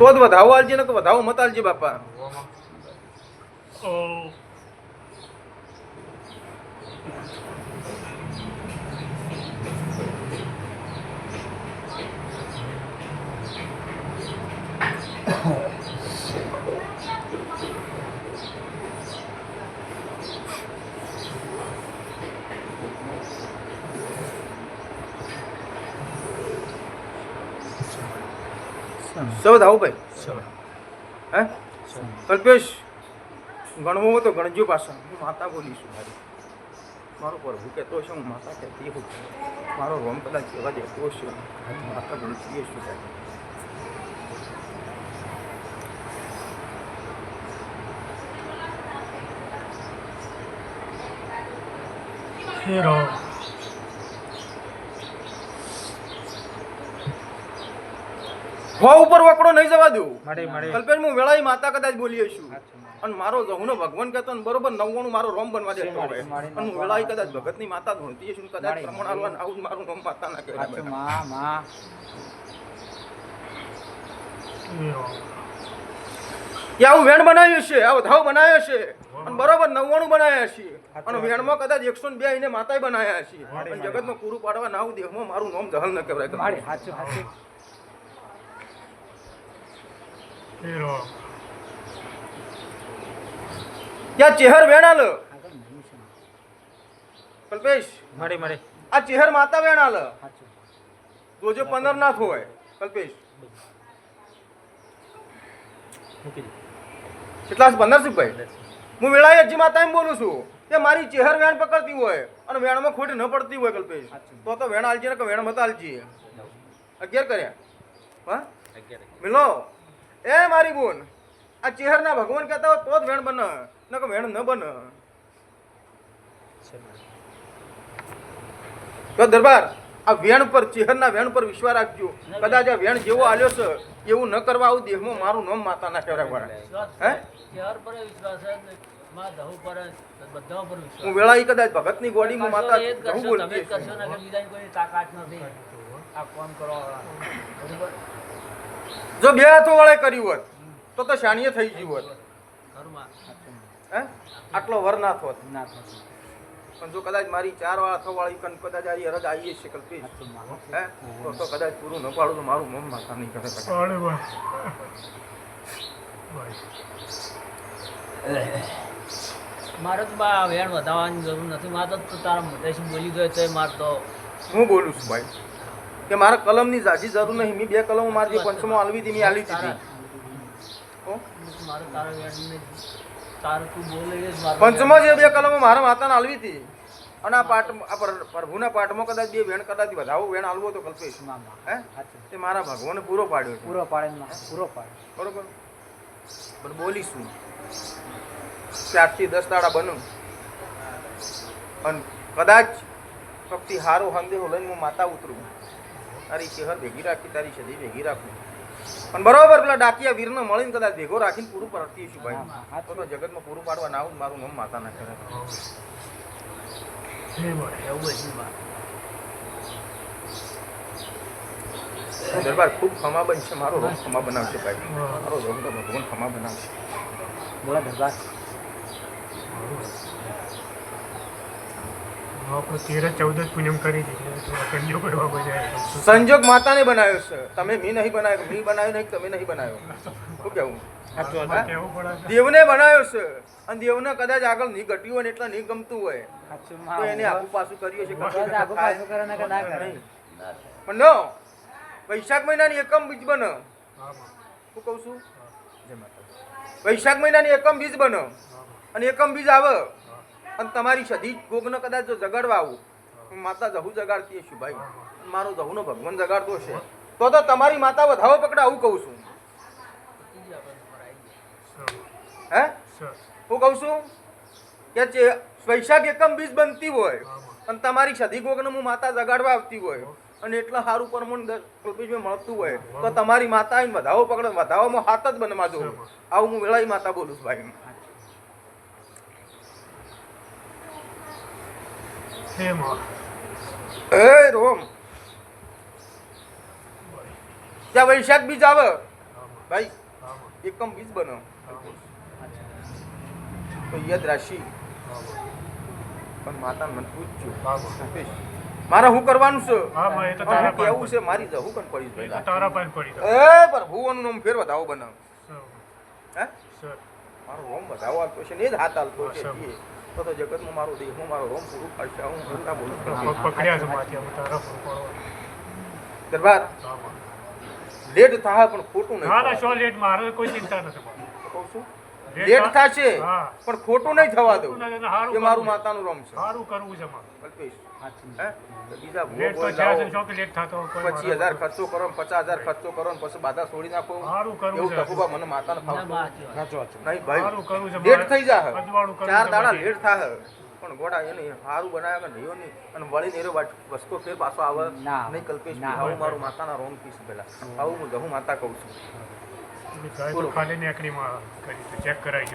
તો જ વધાવો આલજી ને વધાવો મત આલજી બાપા. ઓ સૌ વધાવો ભાઈ. હે? કલ્પેશ ગણવો તો ગણજો પાછા. હું માતા બોલીશું મારી. મારો પ્રભુ કહેતો છે હું માતા કહેતી હું મારો રોમ કદાચ કહેવા દેતો છે માતા બોલતી હશું સાહેબ હે ઉપર વકડો નહીં જવા દઉં. કલ્પેશ હું વેળાઈ માતા કદાચ બોલીએ છું. અને મારો જહુનો ભગવાન કહેતો ને બરોબર નવ્વાણું મારો રોમ બનવા દેતો હોય અને હું વેળાઈ કદાચ ભગતની માતા ધોતી છું કદાચ પ્રમાણ આલવાનું આવું મારું રોમ માતા ના કહેવાય સાચું માં માં. હે રામ કે આવું વેણ બનાવ્યું છે આવો ધાવ બનાવ્યો છે. અને બરોબર નવ્વાણું બનાવ્યા છે અને વેણમાં કદાચ એકસો બે એને માતાએ બનાવ્યા છે અને જગતમાં પૂરું પાડવા ના આવું દેહમાં મારું નામ જહલ ન કહેવાય. ત્યાં ચેહર વેણાલ. કલ્પેશ. મળે મળે આ ચેહર માતા વેણાલ. સાચું. જોજો પંદર ના હોય કલ્પેશ. કેટલા પંદર છે ભાઈ? હું વેળાએ હજી માતા એમ બોલું છું કે મારી ચેહર વેણ પકડતી હોય અને વેણમાં ખોટ ન પડતી હોય કલ્પેશ. તો તો વેણ આલજી ને કે વેણ મત આલજી અગિયાર કર્યા. હા? મિલો. એ મારી ગુણ આ ચેહરના ભગવાન કહેતા હોય તો જ વેણ બને ન કે વેણ ન બને. તો દરબાર આ વેણ પર ચેહરના વેણ પર વિશ્વાસ રાખજો. કદાચ આ વેણ જેવો આલ્યો છે એવું ન કરવા આવું દેહમાં મારું નામ માતા ના કહેવાય વાળા હે પર વિશ્વાસ. હું વેળા એ કદાચ ભગતની માતા માં માતા જ કરશો, બોલતી કરશો ને કે કોઈ તાકાત નથી. આ કોણ કરો જો બે હાથો વાળે કર્યું હોત તો તો શાણીએ થઈ ગયું હોત. આટલો વર ના થોત. પણ જો કદાચ મારી ચાર હાથો વાળી કન કદાચ આ અરજ આવીએ છે કલ્પી હે? તો તો કદાચ પૂરું ન પાડું તો મારું મમ માથા નહીં કરે. મારે તો બા વેણ વધારવાની જરૂર નથી. મારે તો તારા મોટેથી બોલી ગયો તો મારે તો હું બોલું છું ભાઈ? કે મારા કલમની ઝાઝી જરૂર નહીં. મેં બે કલમો મારી જે પંચમો આલવી હતી મેં આલી હતી પંચમો જે બે કલમો મારા માતાને આલવી હતી. અને આ પાઠ આ પ્રભુના પાઠમાં કદાચ બે વેણ કદાચ વધાવો વેણ આલવો તો કલ્પેશ. હે? તે મારા ભગવાને પૂરો પાડ્યો પૂરો પાડે પૂરો પાડે. બરોબર? પણ બોલીશું. ચારથી દસ દાડા બનું. અને કદાચ ભક્તિ હારો સંદેહો લઈને હું માતા ઉતરું. તારી શહેર ભેગી રાખી તારી સદી ભેગી રાખું. પણ બરોબર પેલા ડાકિયા વીરને મળીને કદાચ ભેગો રાખીને પૂરું પડતી છું ભાઈ. તો તો જગતમાં પૂરું પાડવા ના આવું મારું નામ માતા ના કરે દરબાર ખૂબ ખમા બનશે મારો રોગ ખમા બનાવશે ભાઈ. મારો રોગ તો ભગવાન ખમા બનાવશે. બોલા દરબાર આપણે તેર ચૌદ જ પૂનમ કરી દીધી એટલે કંજો કરવા બધા સંજોગ માતાને બનાવ્યો છે. તમે મી નહીં બનાવ્યો. મી બનાવ્યો નહીં તમે નહીં બનાવ્યો? શું કેવું દેવને બનાવ્યો છે. અને દેવને કદાચ આગળ નહીં ઘટ્યું હોય ને એટલે નહીં ગમતું હોય. તો એને આખું આગુ પાછું કર્યું છે. પણ નો. વૈશાખ મહિનાની એકમ બીજ બનો. શું કહું છું? વૈશાખ મહિનાની એકમ બીજ બનો. અને એકમ બીજ આવે. અને તમારી સધી ભોગને કદાચ જો જગાડવા આવું માતા જહુ જગાડતી હશે ભાઈ. મારો જહુનો ભગવાન જગાડતો છે તો તો તમારી માતા વધાવો પકડા આવું કહું છું. હે? હું કહું છું કે જે વૈશાખ એકમ બીજ બનતી હોય, અને તમારી સધી ગોગને હું માતા જગાડવા આવતી હોય, અને એટલા સારું પરમણ કલ્પેશભાઈ મળતું હોય, તો તમારી માતા વધાવો પકડે વધાવામાં હાથ જ બનવા દો. આવું હું વેળાઈ માતા બોલું છું ભાઈ. માં એ રોમ. ત્યાં વૈશાખ બીજ આવે. ભાઈ એકમ બીજ બનો. તો યદ રાશિ. પણ માતા મને પૂછજો. મારે શું કરવાનું છે? કેવું છે મારી જવું પણ પડી એ તારા પાસે પડી જાય. એ પર ભુવનનું નામ ફેર વધાવો બનાવ. હે? મારો રોમ વધાવો હાલતો છે ને એ જ હાથ આલતો છે. તો તો જગતમાં મારો દેહ હું મારો રોમ પૂરું પાડશે હું ખોટા બોલું પકડ્યા છે. દરબાર. લેટ થાય પણ ખોટું નહીં ના ના શો લેટ મારે કોઈ ચિંતા નથી કહું છું લેટ થશે પણ ખોટું નહીં થવા દઉં. એ મારું માતાનું રમ છે. સારું કરવું છે માં કલ્પેશ સાચી. હે? તો બીજા પચીસ હજાર ખર્ચો કરો પચાસ હજાર ખર્ચો કરો પછી બાધા છોડી નાખો. એવું ટકુબા મને માતાને ફાવતું નહીં ભાઈ. લેટ થઈ જા ચાર દાડા લેટ થાય પણ ગોડા એને સારું બનાવે કે નહીં નહીં અને વળી નેરો વસ્તુ ફેર પાછો આવે. નહીં કલ્પેશ ના. આવું મારું માતાના રોમ પીસ પેલા. આવું હું જહું માતા કહું છું. ગાય તો. ખાલી નીકળી માં કરી તો ચેક કરાવી